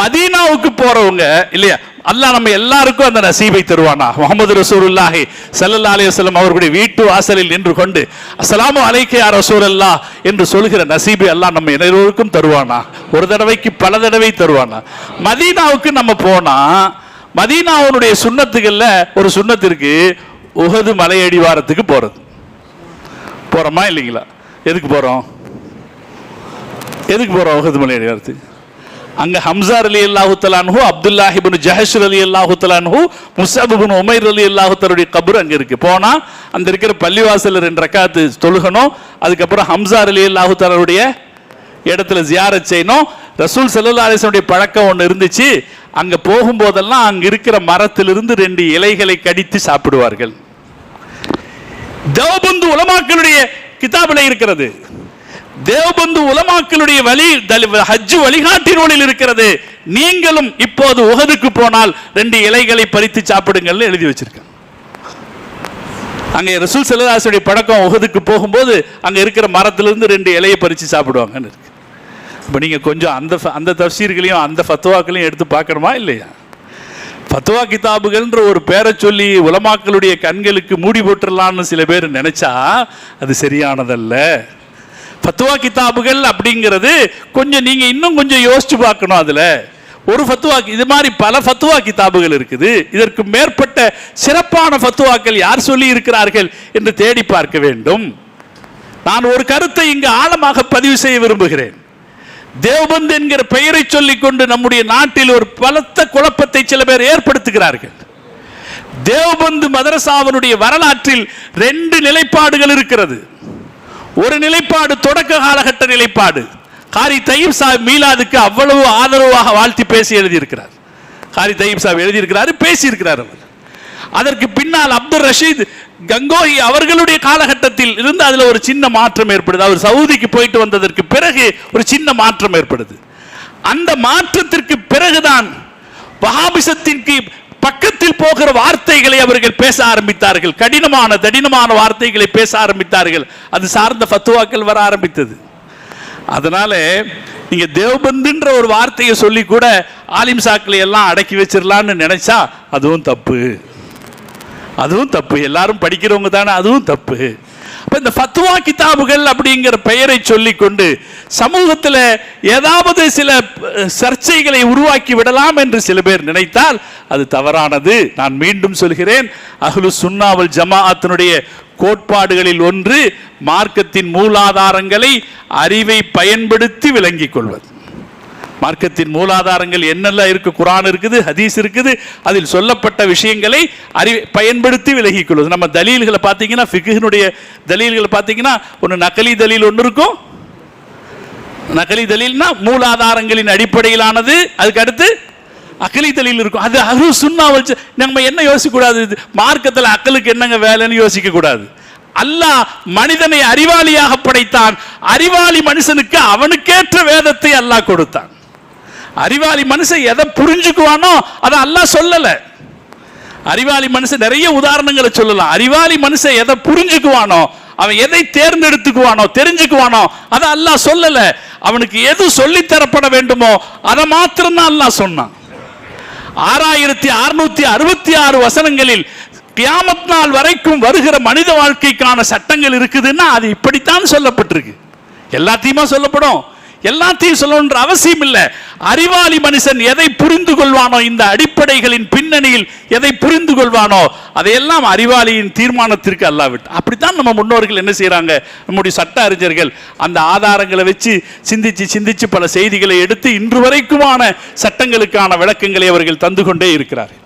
மதீனாவுக்கு போறவங்க இல்லையா? அல்லாஹ் நம்ம எல்லாருக்கும் அந்த நசீபை தருவானா? முகமது ரசூலுல்லாஹி ஸல்லல்லாஹு அலைஹி வஸல்லம் அவர்களுடைய வீட்டு வாசலில் நின்று கொண்டு அஸ்லாமு அலைக்க ரசூல் அல்லா என்று சொல்கிற நசீபை அல்லாஹ் நம்ம எல்லோருக்கும் தருவானா? ஒரு தடவைக்கு பல தடவை தருவானா? மதீனாவுக்கு நம்ம போனா மதீனாவுடைய சுண்ணத்துகள்ல ஒரு சுண்ணத்திற்கு உகது மலையடிவாரத்துக்கு போறது. போறோமா இல்லைங்களா? எதுக்கு போறோம்? எதுக்கு போறோம் உகது மலையடிவாரத்துக்கு அங்க ஹம்சார் அலி அல்லாஹு தலான்ஹு அப்துல்லாஹிபின் ஜஹஷர் அலி அல்லாஹு தலான்ஹு முசாபிபின் உமைர் அலி அல்லாஹுத்தருடைய கபர் அங்க இருக்கு. போனா அந்த இருக்கிற பள்ளிவாசல் ரெண்டு ரக்காத்து தொழுகணும் அதுக்கப்புறம் ஹம்சார் அலி அல்லாஹு இடத்துல ஜியாரத் செய்யணும். ரசூல் சல்லா பழக்கம் ஒன்று இருந்துச்சு. அங்க போகும்போதெல்லாம் அங்க இருக்கிற மரத்திலிருந்து ரெண்டு இலைகளை கடித்து சாப்பிடுவார்கள். தேவபந்து உலமாக்களுடைய கிதாபில் இருக்கிறது. தேவபந்து உலமாக்களுடைய வழி தலி- ஹஜ் வழிகாட்டி நூலில் இருக்கிறது. நீங்களும் இப்போது உகதுக்கு போனால் ரெண்டு இலைகளை பறித்து சாப்பிடுங்கள்னு எழுதி வச்சிருக்கேன். அங்கே ரசூல் செல்லதாசுடைய பழக்கம் உகதுக்கு போகும்போது அங்கே இருக்கிற மரத்திலிருந்து ரெண்டு இலையை பறித்து சாப்பிடுவாங்கன்னு இருக்கு. இப்போ நீங்கள் கொஞ்சம் அந்த அந்த தப்சீர்களையும் அந்த ஃபத்துவாக்களையும் எடுத்து பார்க்கணுமா இல்லையா? ஃபத்துவா கிதாபுகள்ன்ற ஒரு பேரை சொல்லி உலமாக்களுடைய கண்களுக்கு மூடி போட்டுடலான்னு சில பேர் நினச்சா அது சரியானதல்ல. ஃபத்துவா கிதாபுகள் அப்படிங்கிறது கொஞ்சம் நீங்கள் இன்னும் கொஞ்சம் யோசிச்சு பார்க்கணும் அதில். ஒரு ஃபத்துவா இது மாதிரி பல ஃபத்துவா கிதாபுகள் இருக்குது. இதற்கு மேற்பட்ட சிறப்பான ஃபத்துவாக்கள் யார் சொல்லி இருக்கிறார்கள் என்று தேடி பார்க்க வேண்டும். நான் ஒரு கருத்தை இங்கு ஆழமாக பதிவு செய்ய விரும்புகிறேன். தேவபந்த் என்கிற பெயரை சொல்லிக்கொண்டு நம்முடைய நாட்டில் ஒரு பலத்த குழப்பத்தை சில பேர் ஏற்படுத்துகிறார்கள். தேவபந்து மதரசாவனுடைய வரலாற்றில் ரெண்டு நிலைப்பாடுகள் இருக்கிறது. ஒரு நிலைப்பாடு தொடக்க காலகட்ட நிலைப்பாடு. காரி தையீப் சாஹிப் மீலாதுக்கு அவ்வளவு ஆதரவாக வாழ்த்தி பேசி எழுதியிருக்கிறார். காரி தையீப் சாஹிப் எழுதியிருக்கிறார் பேசியிருக்கிறார் அவர். அதற்கு பின்னால் அப்துல் ரஷீத் கங்கோஹி அவர்களுடைய காலகட்டத்தில் இருந்து அதுல ஒரு சின்ன மாற்றம் ஏற்படுது. அவர் சவுதிக்கு போயிட்டு வந்ததற்கு பிறகு ஒரு சின்ன மாற்றம் ஏற்படுது. அந்த மாற்றத்திற்கு பிறகுதான் வஹாபிசத்திற்கு பக்கத்தில் போகிற வார்த்தைகளை அவர்கள் பேச ஆரம்பித்தார்கள். கடினமான தடினமான வார்த்தைகளை பேச ஆரம்பித்தார்கள். அது சார்ந்த ஃபத்துவாக்கள் வர ஆரம்பித்தது. அதனால நீங்க தேவபந்துன்ற ஒரு வார்த்தையை சொல்லி கூட ஆலிம் சாக்களை எல்லாம் அடக்கி வச்சிடலாம்னு நினைச்சா அதுவும் தப்பு. அதுவும் தப்பு. எல்லாரும் படிக்கிறவங்க தானே அதுவும் தப்பு. இந்த ஃபத்வா கிதாபுகள் அப்படிங்கிற பெயரை சொல்லிக்கொண்டு சமூகத்தில் ஏதாவது சில சர்ச்சைகளை உருவாக்கி விடலாம் என்று சில பேர் நினைத்தால் அது தவறானது. நான் மீண்டும் சொல்கிறேன் அஹ்லு சுன்னாவல் ஜமாஅத்தினுடைய கோட்பாடுகளில் ஒன்று மார்க்கத்தின் மூலாதாரங்களை அறிவை பயன்படுத்தி விளங்கிக் கொள்வது. மார்க்கத்தின் மூலாதாரங்கள் என்னெல்லாம் இருக்கு? குரான் இருக்குது ஹதீஸ் இருக்குது. அதில் சொல்லப்பட்ட விஷயங்களை அறி பயன்படுத்தி விலகிக் கொள்வது நம்ம தலீல்களை பார்த்தீங்கன்னா ஃபிகுனுடைய தலீல்களை பார்த்தீங்கன்னா ஒன்று நகலி தலீல் ஒன்று இருக்கும். நகலி தலீல்னா மூலாதாரங்களின் அடிப்படையிலானது. அதுக்கு அடுத்து அகலி தலீல் இருக்கும். அது அரு சுண்ணா வச்சு நம்ம என்ன யோசிக்கக்கூடாது? மார்க்கத்தில் அக்கலுக்கு என்னங்க வேலைன்னு யோசிக்கக்கூடாது. அல்லாஹ் மனிதனை அறிவாளியாக படைத்தான். அறிவாளி மனுஷனுக்கு அவனுக்கேற்ற வேதத்தை அல்லாஹ் கொடுத்தான். அறிவாளி மனுஷன் எதை புரிஞ்சுக்குவானோ அதை அல்லாஹ் சொல்லல. அறிவாளி மனுஷன் நிறைய உதாரணங்களை சொல்லலாம். அறிவாளி மனுஷன் எதை புரிஞ்சுக்குவானோ அவன் எதை தேர்ந்தெடுத்துக்குவானோ தெரிஞ்சுக்குவானோ அதை அல்லாஹ் சொல்லல. அவனுக்கு எது சொல்லித் தரப்பட வேண்டுமோ அதை மாத்திரம்தான் அல்லாஹ் சொன்னான். ஆறாயிரத்தி அறுநூத்தி அறுபத்தி ஆறு வசனங்களில் கியாமத் நாள் வரைக்கும் வருகிற மனித வாழ்க்கைக்கான சட்டங்கள் இருக்குதுன்னா அது இப்படித்தான் சொல்லப்பட்டிருக்கு. எல்லாத்தையுமா சொல்லப்படும்? எல்லாத்தையும் சொல்லணுன்ற அவசியம் இல்லை. அறிவாளி மனுஷன் எதை புரிந்து கொள்வானோ இந்த அடிப்படைகளின் பின்னணியில் எதை புரிந்து கொள்வானோ அதையெல்லாம் அறிவாளியின் தீர்மானத்திற்கு அல்லாவிட்டு அப்படித்தான் நம்ம முன்னோர்கள் என்ன செய்கிறாங்க நம்முடைய சட்ட அறிஞர்கள் அந்த ஆதாரங்களை வச்சு சிந்திச்சு சிந்திச்சு பல செய்திகளை எடுத்து இன்று வரைக்குமான சட்டங்களுக்கான விளக்கங்களை அவர்கள் தந்து கொண்டே இருக்கிறார்கள்.